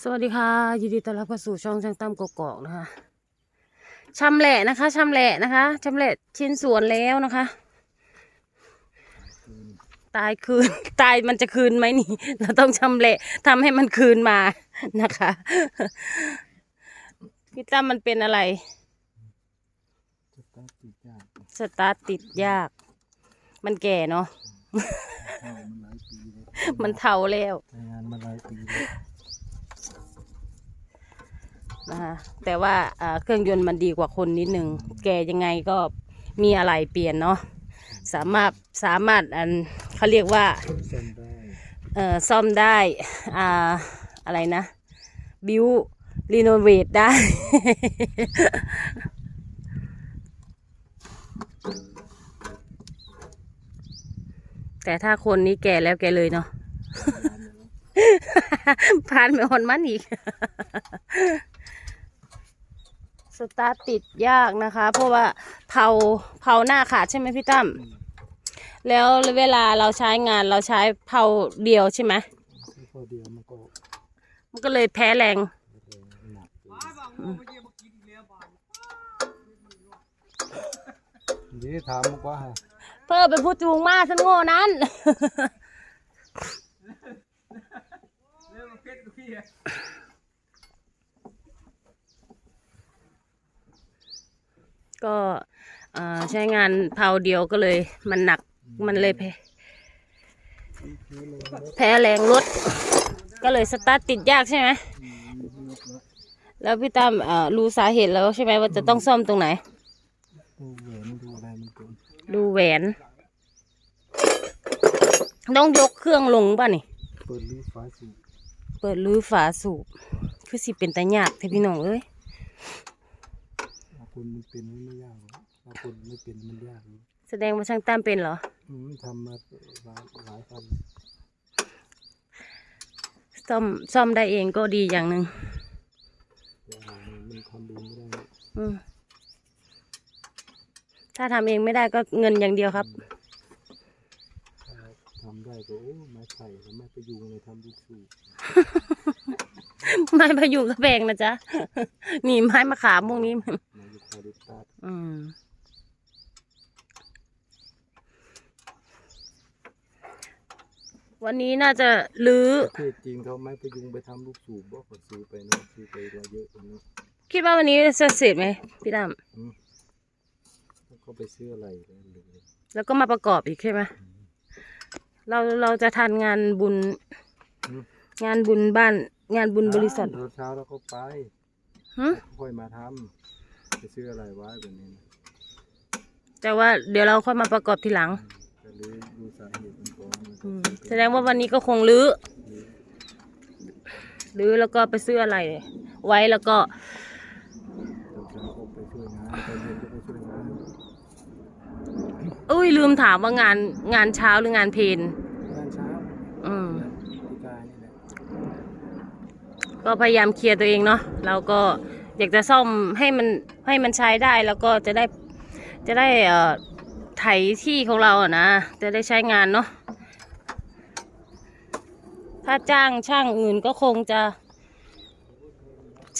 สวัสดีค่ะ ยินดีต้อนรับเข้าสู่ช่องช่างตั้มกกอกนะคะชำแหละนะคะชำแหละนะคะชำแหละชิ้นส่วนแล้วนะคะ ตายคืน ตายมันจะคืนไหมนี่ เราต้องชำแหละทำให้มันคืนมานะคะพี่ตั้มมันเป็นอะไร สตาร์ทติดยากสตาร์ติดยากมันแก่เนาะมันเลยมันเทาแล้ว งานมาหลายปีเลย นะคะแต่ว่าเครื่องยนต์มันดีกว่าคนนิดนึงแกยังไงก็มีอะไรเปลี่ยนเนาะสามารถสามารถอันเขาเรียกว่าซ่อมได้เอ่อซ่อมได้อ่าอะไรนะ บิวรีโนเวทได้ แต่ถ้าคนนี้แก่แล้วแกเลยเนาะผ่านไปหอนมันอีก ตาร์ทติดยากนะคะ เพราะว่าเผาเผาหน้าขาดใช่ไหมพี่ตั้มแล้วเวลาเราใช้งานเราใช้เผาเดียวใช่ไหมพอเดียวมันก็มันก็เลยแพ้แรงหนักเดี๋ยวถามมากว่าเพื่อไปพูดจูงมาฉันโง่นั้นก็เอ่ อใช้งานเผาเดียวก็เลย มันหนักมันเลยแพ้แพ้แรงรถ ก็เลยสตาร์ทติดยากใช่ไหมแล้วพี่ตั้มเอ่อรู้สาเหตุแล้วใช่ไหมว่าจะต้องซ่อมตรงไหน ดูเหวนดูอะไรมันเกินดูแหวน ต้องยกเครื่องลงป่ะนี่ เปิดรื้อฝาสูบ เปิดรื้อฝาสูบ คือสิเป็นตาหยากเทพี่น้องเอ้ย บางคนมันเป็นไม่ยากหรอกบางคนไม่เป็นมันยากเลยแสดงว่าช่างตั้มเป็นเหรอ อืมทำมาหลายหลายคันซ่อมซ่อมได้เองก็ดีอย่างหนึ่งแต่หามันทำเองไม่ได้อืมถ้าทำเองไม่ได้ก็เงินอย่างเดียวครับ ถ้าทำได้ก็โอ้ไม้ไผ่แล้วไม้ประยูงเลยทำลูกสูบไม้พะยุงกระแบงนะจ๊ะ นี่ไม้มะขามพวกนี้มัน ไม้ยูคาลิปตัสอืมวันนี้น่าจะรื้อประเทศจริงเขาไม้ประยุงไปทำลูกสูบบอกเขาซื้อไปเนาะซื้อไปเราเยอะตรงนี้คิดว่าวันนี้จะเสร็จไหมพี่ดแล้วเขาไปซื้ออะไรแล้วหรือำแล้วก็มาประกอบอีกใช่ไหมเราเราจะทันงานบุญ งานบุญบ้าน งานบุญบริษัทตอนเช้าแล้วก็ไป หึค่อยมาทำ ไปซื้ออะไรไว้แบบนี้นะแต่ว่าเดี๋ยวเราค่อยมาประกอบทีหลัง จะรู้ดูสาเหตุมันก่อนอืมแสดงว่าวันนี้ก็คงรื้อรื้อแล้วก็ไปซื้ออะไร ไว้แล้วก็ตอนเช้าก็ไปช่วยงานตอนเย็นก็ไปช่วยงานอุ้ยลืมถามว่างานงานเช้าหรืองานเพลนงานเช้าอืมพี่กายนี่แหละก็พยายามเคลียร์ตัวเองเนาะเราก็ อยากจะซ่อมให้มันให้มันใช้ได้แล้วก็จะได้จะได้เอ่อไถที่ของเราอะนะ จะได้ใช้งานเนาะถ้าจ้างช่างอื่นก็คงจะ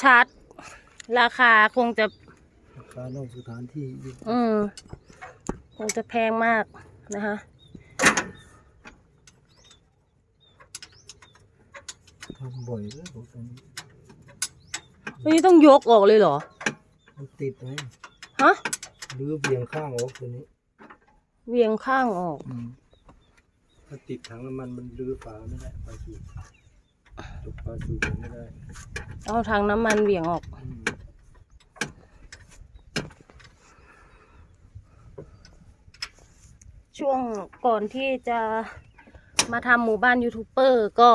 ชาร์จราคาคงจะราคานอกสถานที่อยู่อืมคงจะแพงมากนะคะทำบ่อยแล้วผมตรงนี้ วันนี้ต้องยกออกเลยเหรอ มันติดไงฮะ หรือเบี่ยงข้างออกตัวนี้เวียงข้างออก ถ้าติดถังน้ำมันมันรื้อฝาไม่ได้ฝาสูบจบฝาสูบไม่ได้เอาทางน้ำมันเวียงออก อืมช่วงก่อนที่จะมาทำหมู่บ้านยูทูบเบอร์ก็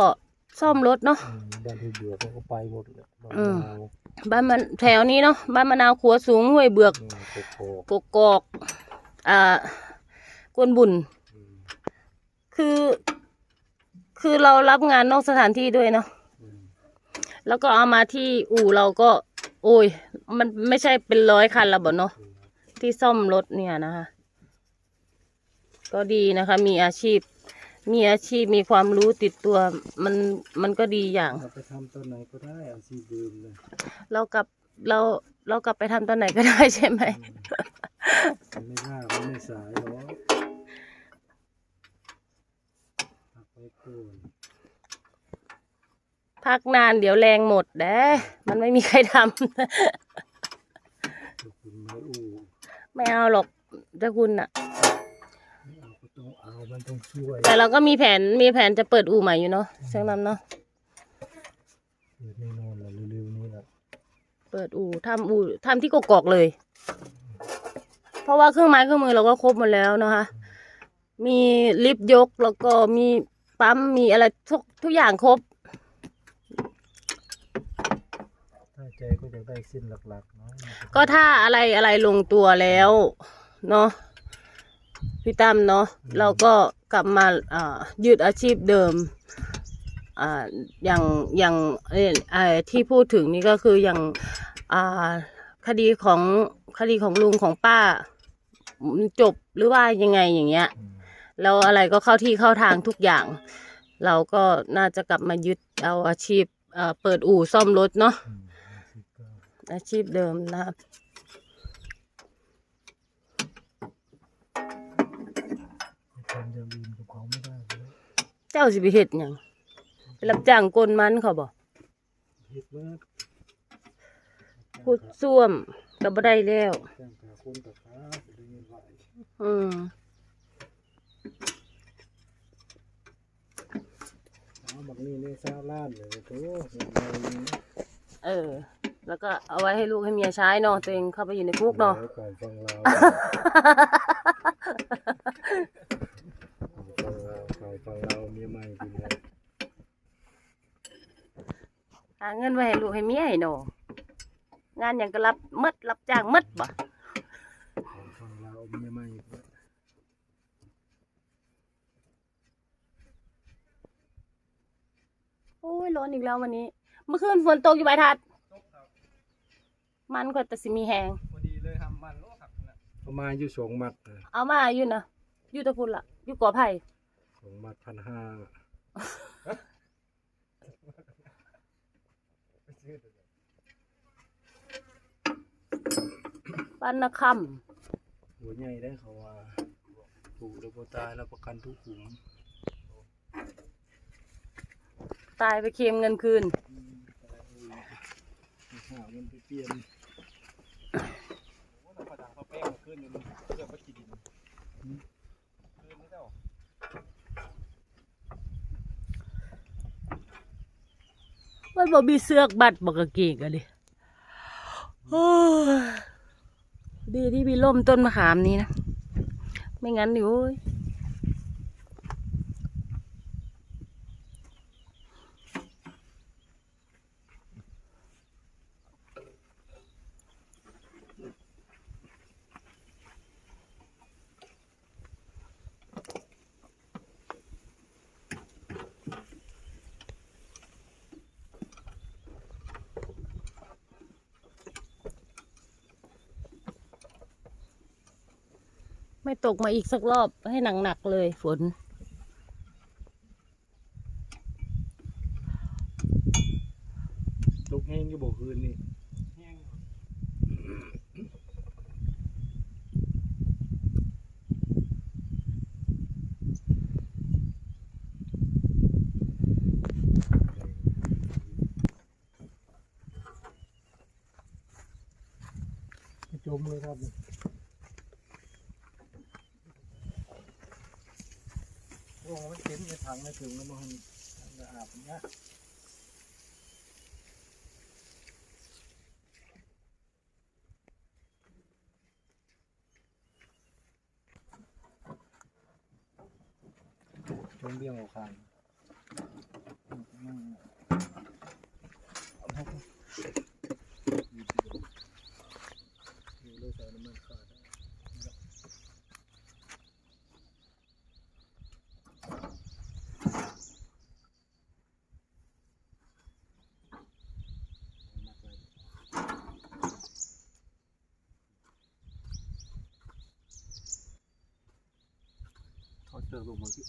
ซ่อมรถเนาะอืมบ้านที่เบื่อเขาก็ไปหมดเลยบ้านอืมเราบ้านมันแถวนี้เนาะบ้านมะนาวขัวสูงห้วยเบือกอืมโกโกกกอกอ่ากวนบุญอืมคือ คือเรารับงานนอกสถานที่ด้วยเนาะอืมแล้วก็เอามาที่อู่เราก็ โอ้ย มันไม่ใช่เป็นร้อยคันและบ่เนาะอืมที่ซ่อมรถเนี่ยนะคะ ก็ดีนะคะ มีอาชีพ มีอาชีพมีความรู้ติดตัวมันมันก็ดีอย่างเราไปทำตอนไหนก็ได้อาชีพเดิมเลยเรากลับเราเรากลับไปทำตอนไหนก็ได้ใช่ไหม มันไม่ยากมันไม่สายหรอกพักไว้ก่อนพักนานเดี๋ยวแรงหมดเด้มันไม่มีใครทำขอบคุณไม้อู่ไม่เอาหรอกเจ้าคุณน่ะ เอามันต้องช่วยแต่เราก็มีแผนมีแผนจะเปิดอู่ใหม่อยู่เนาะเชียงนำเนาะเดี๋ยวแน่นอนแหละเร็วๆนี้แหละเปิดอู่ทำอู่ทำที่กกอกเลย เพราะว่าเครื่องไม้เครื่องมือเราก็ครบหมดแล้วนะคะ มีลิฟต์ยกแล้วก็มีปั๊มมีอะไรทุกทุกอย่างครบ ถ้าใจก็จะได้สิ้นหลักๆเนาะ ก็ถ้าอะไรอะไรลงตัวแล้ว เนาะ พี่ตั้มเนาะเราก็กลับมาอ่ายืดอาชีพเดิมอ่าอย่างอย่างเอ่อเอ่อที่พูดถึงนี่ก็คืออย่างอ่าคดีของคดีของลุงของป้ามันจบหรือว่ายังไงอย่างเงี้ยอืมแล้วอะไรก็เข้าที่เข้าทางทุกอย่าง เราก็น่าจะกลับมายึดเอาอาชีพเอ่อเปิดอู่ซ่อมรถเนาะอืมอาชีพก็อาชีพเดิมนะครับ ไปทำอย่างอื่นกับเขาไม่ได้เลยเจ้าสิไปเฮ็ดหยังไปรับจ้างกลมันเขาบอกเฮ็ดเมื่อพูดซ่วมก็บ่ได้แล้วจ้างขาคนกับขาไปเรื่อยอืมๆเอาบักนี่ในซาล้านเลยโถเฮ็ดอะไรนี่เออ แล้วก็เอาไว้ให้ลูกให้เมียใช้เนาะตัวเองเข้าไปอยู่ในคุกเนาะ ดี๋ยวก่อนฟังเราก่อนฟั งเราก่อนฟังเราเมียใหม่เป็นไงหาเงินไว้ให้ลูกให้เมียให้เนาะงานอย่างก็รับหมดรับจ้างหมดบ่ก่อนฟังเราเมียใหม่เป็นไงโอ้ยร้อนอีกแล้ววันนี้ เมื่อคืนฝนตกอยู่ใบทัดมันก็แต่สิมีแหง พอดีเลยทำมันโลครับนะประมาณอยู่สองมัดนะเอามาอยู่นะอยู่ตะพุ่นละอยู่กอไผ่ สองมัดพันห้าไปซื้อเดี๋ยวปันนะคหัวใหญ่ได้เขาว่าปลูกแล้วพอตายแล้วประกันทุกขุมำตายไปเคลมเงินคืน หาเงินไปเปลี่ยนโอ้เราประดังพระแป้งขึ้นอยู่นี่เรื่องพระกีดินขึ้นนี่เจ้า มันบ่มีเสื้อบัตรบ่กะเกงอะดิโอ้ยดีที่มีร่มต้นมะขามนี้นะ ไม่งั้นนี่โอ้ย ไม่ตกมาอีกสักรอบให้หนักๆเลยฝน ตกแห้งอยู่บ่คืนนี่แห้งจมเลยครับโอ้มัน เต็มในถังในถึงแล้วมันจะอาบเนี้ยเบี้ยงออกข้างาเชือกลงมาที่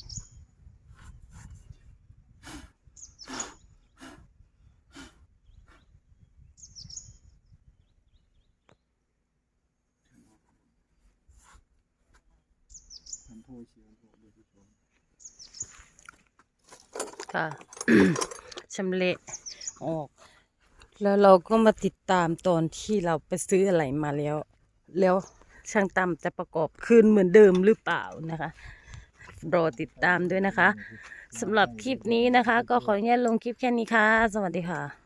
ค่ะชำเละออก แล้วเราก็มาติดตามตอนที่เราไปซื้ออะไรมาแล้ว แล้วช่างตำจะประกอบคืนเหมือนเดิมหรือเปล่านะคะ รอติดตามด้วยนะคะสำหรับคลิปนี้นะคะ ก็ขออนุญาตลงคลิปแค่นี้ค่ะ สวัสดีค่ะ